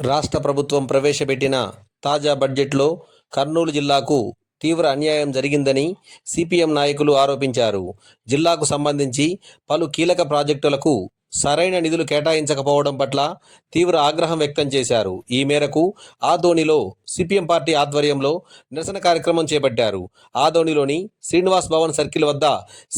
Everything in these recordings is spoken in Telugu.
రాష్ట్ర ప్రభుత్వం ప్రవేశపెట్టిన తాజా బడ్జెట్లో కర్నూలు జిల్లాకు తీవ్ర అన్యాయం జరిగిందని సిపిఎం నాయకులు ఆరోపించారు. జిల్లాకు సంబంధించి పలు కీలక ప్రాజెక్టులకు సరైన నిధులు కేటాయించకపోవడం పట్ల తీవ్ర ఆగ్రహం వ్యక్తం చేశారు. ఈ మేరకు ఆదోనిలో సిపిఎం పార్టీ ఆధ్వర్యంలో నిరసన కార్యక్రమం చేపట్టారు. ఆదోనిలోని శ్రీనివాస్ భవన్ సర్కిల్ వద్ద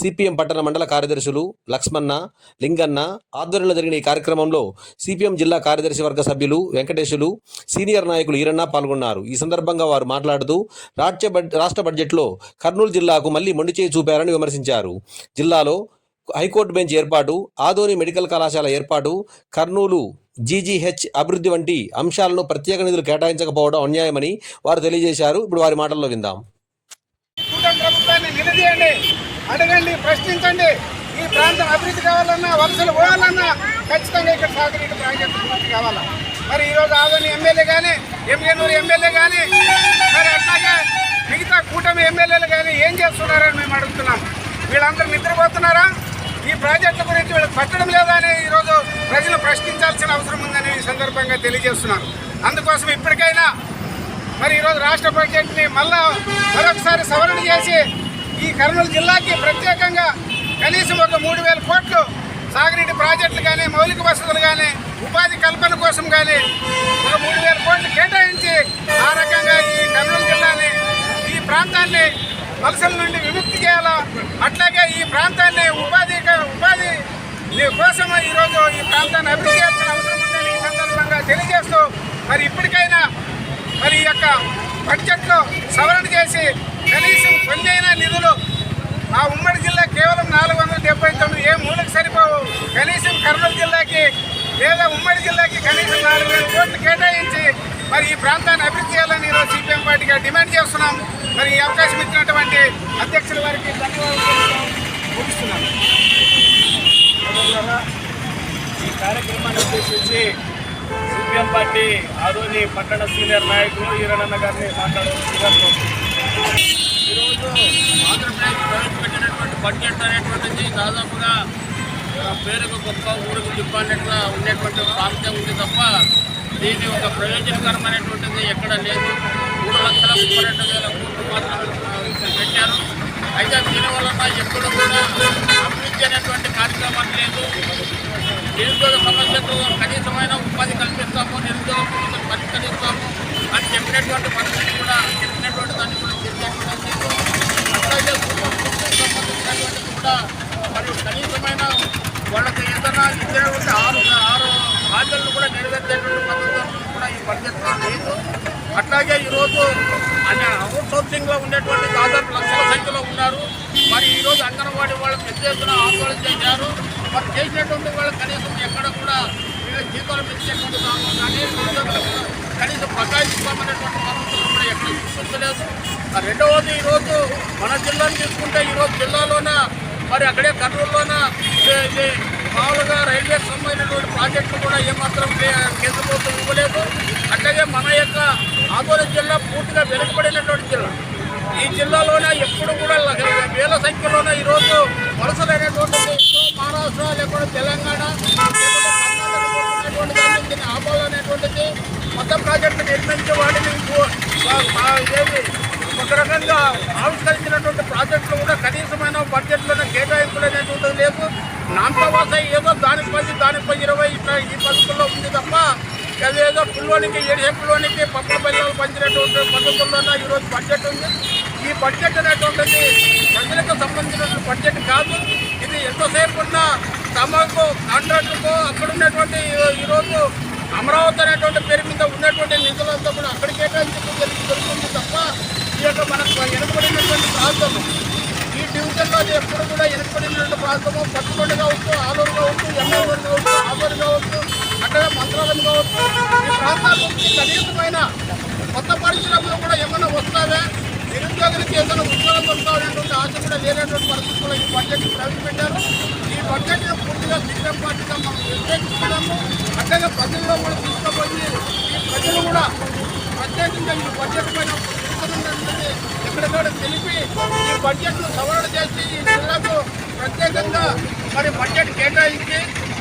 సిపిఎం పట్టణ మండల కార్యదర్శులు లక్ష్మణ లింగన్న ఆధ్వర్యంలో జరిగిన ఈ కార్యక్రమంలో సిపిఎం జిల్లా కార్యదర్శి వర్గ సభ్యులు వెంకటేశులు సీనియర్ నాయకులు ఈరన్న పాల్గొన్నారు. ఈ సందర్భంగా వారు మాట్లాడుతూ రాష్ట్ర రాష్ట్ర బడ్జెట్లో కర్నూలు జిల్లాకు మళ్ళీ మొండి చేయి చూపారని విమర్శించారు. జిల్లాలో హైకోర్టు బెంచ్ ఏర్పాటు ఆదోని మెడికల్ కళాశాల ఏర్పాటు కర్నూలు జీజీహెచ్ అభివృద్ధి వంటి అంశాలను ప్రత్యేక నిధులు కేటాయించకపోవడం అన్యాయమని వారు తెలియజేశారు. ఇప్పుడు వారి మాటల్లో విందాం. కూటమి అడగండి ప్రశ్నించండి. ఈ ప్రాంతం అభివృద్ధి కావాలన్నా వలసలు పోవాలన్నా ఖచ్చితంగా ఇక్కడ సాగునీటి ప్రాజెక్టు అభివృద్ధి కావాలా? మరి ఈరోజు ఆదోని ఎమ్మెల్యే కానీ ఎంగనూరు ఎమ్మెల్యే కానీ మరి అట్లాగే మిగతా కూటమి ఎమ్మెల్యేలు కానీ ఏం చేస్తున్నారని మేము అడుగుతున్నాం. వీళ్ళందరూ నిద్రపోతున్నారా? ఈ ప్రాజెక్టుల గురించి వీళ్ళకి పట్టడం లేదా అని ఈరోజు ప్రజలు ప్రశ్నించాల్సిన అవసరం ఉందని ఈ సందర్భంగా తెలియజేస్తున్నారు. అందుకోసం ఇప్పటికైనా మరి ఈరోజు రాష్ట్ర బడ్జెట్ని మళ్ళా మరొకసారి సవరణ చేసి ఈ కర్నూలు జిల్లాకి ప్రత్యేకంగా కనీసం ఒక మూడు వేల కోట్లు సాగునీటి ప్రాజెక్టులు కానీ మౌలిక వసతులు కానీ ఉపాధి కల్పన కోసం కానీ ఒక మూడు వేల కోట్లు కేటాయించి ఆ రకంగా ఈ కర్నూలు జిల్లాని ఈ ప్రాంతాన్ని వలసల నుండి విముక్తి చేయాలా? అట్లాగే ఈ ప్రాంతాన్ని ఉపాధి కోసం ఈరోజు ఈ ప్రాంతాన్ని అభివృద్ధి చేయాల్సిన అవసరం ఉందని ఈ సందర్భంగా తెలియజేస్తూ మరి ఇప్పటికైనా మరి ఈ యొక్క బడ్జెట్లో సవరణ చేసి కనీసం కొన్నైనా నిధులు ఆ ఉమ్మడి జిల్లా కేవలం నాలుగు వందల డెబ్బై తొమ్మిది ఏ మూలకు సరిపోవు. కనీసం కర్నూలు జిల్లాకి లేదా ఉమ్మడి జిల్లాకి కనీసం నాలుగు వేల కోట్లు కేటాయించి మరి ఈ ప్రాంతాన్ని అభివృద్ధి చేయాలని ఈరోజు సిపిఎం పార్టీగా డిమాండ్ చేస్తున్నాం. మరి ఈ అవకాశం ఇచ్చినటువంటి అధ్యక్షుల వారికి ధన్యవాదాలు ముగిస్తున్నాను. ఈ కార్యక్రమాన్ని ఉద్దేశించి సిపిఎం పార్టీ ఆదోని పట్టణ సీనియర్ నాయకులు ఈరణన్న గారిని మాట్లాడవలసిందిగా ఈరోజు ఆంధ్రప్రదేశ్ ప్రవేశపెట్టినటువంటి బడ్జెట్ అనేటువంటిది దాదాపుగా పేరుకు గొప్ప ఊరికి దిబ్బన్నట్టుగా ఉండేటువంటి ప్రాంతం ఉంది తప్ప దీని ఒక ప్రయోజనకరమైనటువంటిది ఎక్కడ లేదు. మూడు లక్షల ముప్పై రెండు వేల కోట్లు మాత్రం పెట్టారు. అయితే దీని ఎప్పుడు కూడా అభివృద్ధి అనేటువంటి కార్యక్రమాలు లేదు. నిరుద్యోగ సమస్యకు కనీసమైన ఉపాధి కల్పిస్తాము నిరుద్యోగ సమస్యను పరిష్కరిస్తాము అని చెప్పినటువంటి పరిస్థితి కూడా చెప్పినటువంటి దాన్ని కూడా చేసేటువంటి అట్లాగే సంబంధించినటువంటి కూడా మరియు కనీసమైన వాళ్ళకి ఏదైనా ఇచ్చినటువంటి ఆరు ఆరు బాధ్యతలు కూడా నెరవేర్చేటువంటి పద్ధతులను కూడా ఈ బడ్జెట్లో లేదు. అట్లాగే ఈరోజు అనే అవుట్ సోర్సింగ్లో ఉండేటువంటి దాదాపు లక్షల సంఖ్యలో ఉన్నారు. మరి ఈరోజు అంగన్వాడీ వాళ్ళు పెద్ద ఎత్తున ఆందోళన చేశారు. మరి చేసినటువంటి వాళ్ళు కనీసం ఎక్కడ కూడా జీతాలు పెంచేటువంటి దానిలో కానీ ఉద్యోగులకు కనీసం బకాయిస్తామనేటువంటి కూడా ఎక్కడ చూపించలేదు రెండవది ఈరోజు మన జిల్లాను తీసుకుంటే ఈరోజు జిల్లాలోన మరి అక్కడే కర్నూలులోన ఇది- మామూలుగా రైల్వేకి సంబంధించినటువంటి ప్రాజెక్టులు కూడా ఏమాత్రం కేంద్ర ప్రభుత్వం ఇవ్వలేదు. అట్లాగే మన యొక్క ఆదోని జిల్లా పూర్తిగా వెనుకబడినటువంటి జిల్లా. ఈ జిల్లాలోనే ఎప్పుడు కూడా వేల సంఖ్యలోనే ఈరోజు వలసలు అనేటువంటిది మహారాష్ట్ర లేకపోతే తెలంగాణ దీన్ని ఆపాలనేటువంటిది కొత్త ప్రాజెక్టు నిర్మించే వాటిని ఒక రకంగా ఆవిష్కరించినటువంటి ప్రాజెక్టులు కూడా కనీసమైన బడ్జెట్లోనే కేటాయింపులు అనేటువంటిది లేదు. నాంతవాస ఏదో దానికి పది దానిపై ఇరవై ఇట్లా ఈ పద్ధతుల్లో ఉంది తప్ప అదేదో పుల్లోనికి ఏడు పుల్లోనికి పప్పుల పల్లెలు పంచినటువంటి పద్ధతుల్లోనే ఈరోజు బడ్జెట్ ఉంది. ఈ బడ్జెట్ అనేటువంటిది ప్రజలకు సంబంధించిన బడ్జెట్ కాదు. ఇది ఎంతసేపు ఉన్న తమకు కాంట్రాక్టుకో అక్కడ ఉన్నటువంటి ఈరోజు అమరావతి అనేటువంటి పేరు మీద ఉన్నటువంటి నిధులంతా కూడా అక్కడ కేటాయించడం జరుగుతుంది తప్ప ఈ యొక్క మనకు వెనుకబడినటువంటి ప్రాంతము ఈ డివిజన్లో అది ఎప్పుడు కూడా వెనుకబడినటువంటి ప్రాంతము పట్టుకొండ కావచ్చు ఆలూరు కావచ్చు ఎమ్మెల్యే కావచ్చు ఆలూరు కావచ్చు అక్కడ మంత్రాలయం కావచ్చు ఈ ప్రాంతాల నుంచి కనీసమైన కొత్త పరిశ్రమలు కూడా ఏమైనా వస్తావే ఏదైనా ఉద్యోగం దొరకాలనేటువంటి ఆశ కూడా లేనటువంటి పరిస్థితుల్లో ఈ బడ్జెట్ ప్రవేశపెట్టారు. ఈ బడ్జెట్ను పూర్తిగా సీఎం పార్టీగా మనం వ్యతిరేకిస్తున్నాము అట్లాగే ప్రజల్లో కూడా తీసుకుపోయి ఈ ప్రజలు కూడా ప్రత్యేకంగా ఈ బడ్జెట్ పైన ఉన్నటువంటి ఎక్కడికక్కడ తెలిపి ఈ బడ్జెట్ను సవరణ చేసి ఈ జిల్లాకు ప్రత్యేకంగా మరి బడ్జెట్ కేటాయించి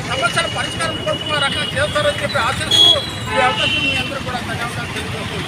సమస్యల పరిష్కారం కోసం రకంగా చేస్తారని చెప్పి ఆశిస్తూ ఈ అవకాశం మీ అందరూ కూడా ధన్యవాదాలు తెలియజేస్తున్నాను.